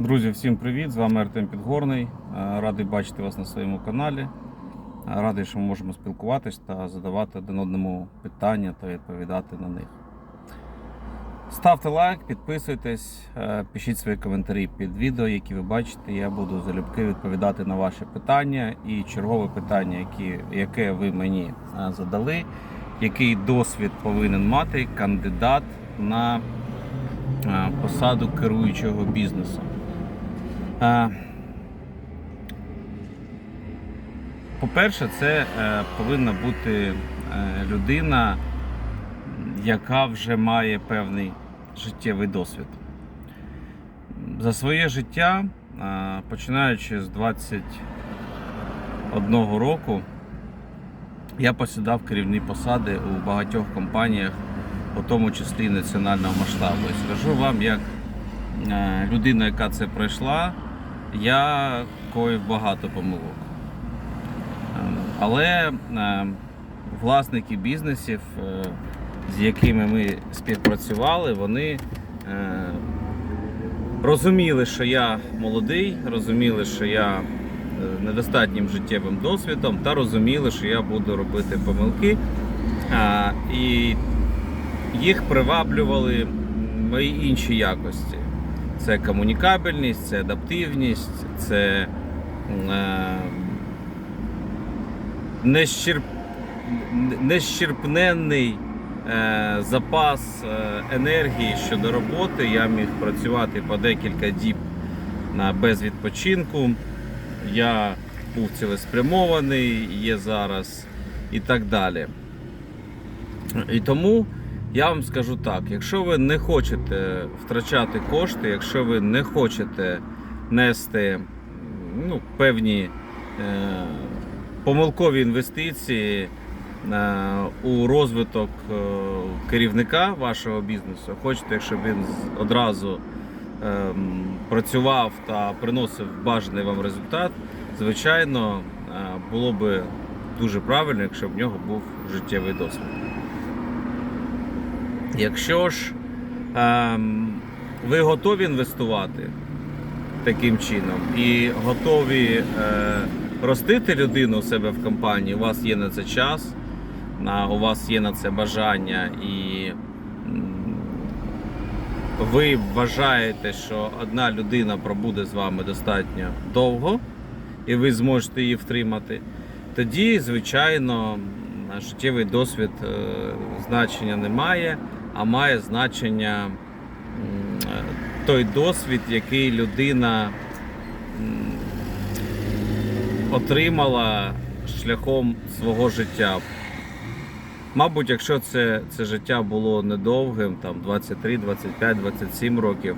Друзі, всім привіт! З вами Артем Підгорний. Е, Радий бачити вас на своєму каналі. Е, Радий, що ми можемо спілкуватись та задавати один одному питання та відповідати на них. Ставте лайк, підписуйтесь, е, пишіть свої коментарі під відео, які ви бачите. Я буду залюбки відповідати на ваші питання. І чергове питання, які, яке ви мені задали, який досвід повинен мати кандидат на посаду керуючого бізнесом. По-перше, це е, повинна бути е, людина, яка вже має певний життєвий досвід. За своє життя, е, починаючи з 21 року, я посідав керівні посади у багатьох компаніях, у тому числі національного масштабу. І скажу вам, як людина, яка це пройшла, я коїв багато помилок. Ем, Але е, власники бізнесів, е, з якими ми співпрацювали, вони е, розуміли, що я молодий, розуміли, що я е, недостатнім життєвим досвідом, та розуміли, що я буду робити помилки. Е, І їх приваблювали мої інші якості. Це комунікабельність, це адаптивність, це е, нещерп... нещерпненний е, запас е, енергії щодо роботи. Я міг працювати по декілька діб на, без відпочинку. Я був цілеспрямований, є зараз і так далі. І тому я вам скажу так: якщо ви не хочете втрачати кошти, якщо ви не хочете нести ну, певні е, помилкові інвестиції е, у розвиток е, керівника вашого бізнесу, хочете, щоб він одразу ем, працював та приносив бажаний вам результат, звичайно, е, було би дуже правильно, якщо б в нього був життєвий досвід. Якщо ж ем, ви готові інвестувати таким чином і готові е, ростити людину у себе в компанії, у вас є на це час, на, у вас є на це бажання, і ви вважаєте, що одна людина пробуде з вами достатньо довго, і ви зможете її втримати, тоді, звичайно, життєвий досвід е, значення не має, а має значення е, той досвід, який людина отримала шляхом свого життя. Мабуть, якщо це, це життя було недовгим, там 23, 25, 27 років,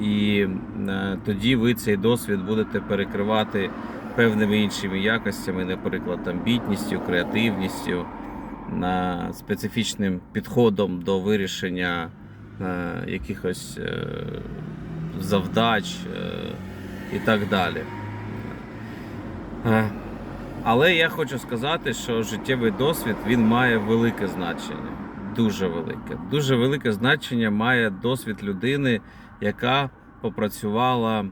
і е, тоді ви цей досвід будете перекривати певними іншими якостями, наприклад, амбітністю, креативністю, на специфічним підходом до вирішення е, якихось е, завдач е, і так далі. Але я хочу сказати, що життєвий досвід він має велике значення. Дуже велике. Дуже велике значення має досвід людини, яка попрацювала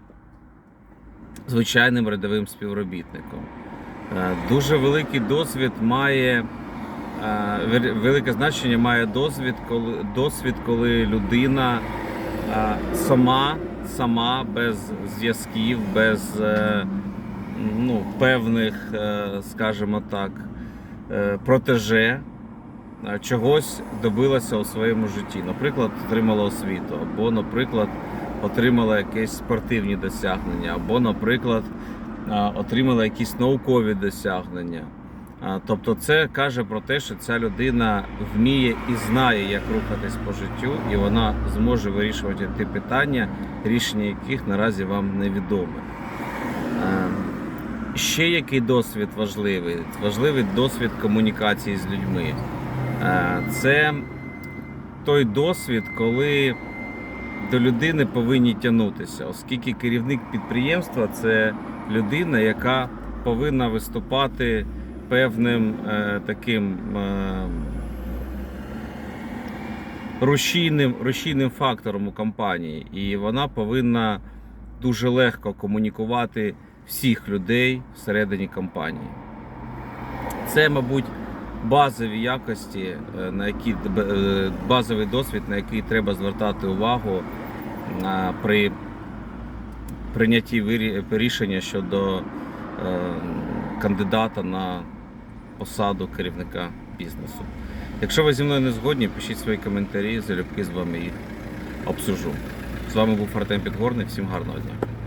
звичайним рядовим співробітником. Дуже великий досвід має велике значення має досвід, коли, досвід, коли людина е, сама, сама без зв'язків, без е, ну, певних, е, скажімо так, е, протеже е, чогось добилася у своєму житті. Наприклад, отримала освіту, або, наприклад, отримала якісь спортивні досягнення, або, наприклад, е, отримала якісь наукові досягнення. Тобто це каже про те, що ця людина вміє і знає, як рухатись по життю, і вона зможе вирішувати ті питання, рішення яких наразі вам невідоме. Ще який досвід важливий? Важливий досвід комунікації з людьми. Це той досвід, коли до людини повинні тягнутися, оскільки керівник підприємства це людина, яка повинна виступати певним е, таким е, рушійним, рушійним фактором у компанії, і вона повинна дуже легко комунікувати всіх людей всередині компанії. Це, мабуть, базові якості, е, на які базовий досвід, на який треба звертати увагу при прийнятті рішення щодо кандидата на посаду керівника бізнесу. Якщо ви зі мною не згодні, пишіть свої коментарі, залюбки з вами їх обсужу. З вами був Артем Підгорний. Всім гарного дня.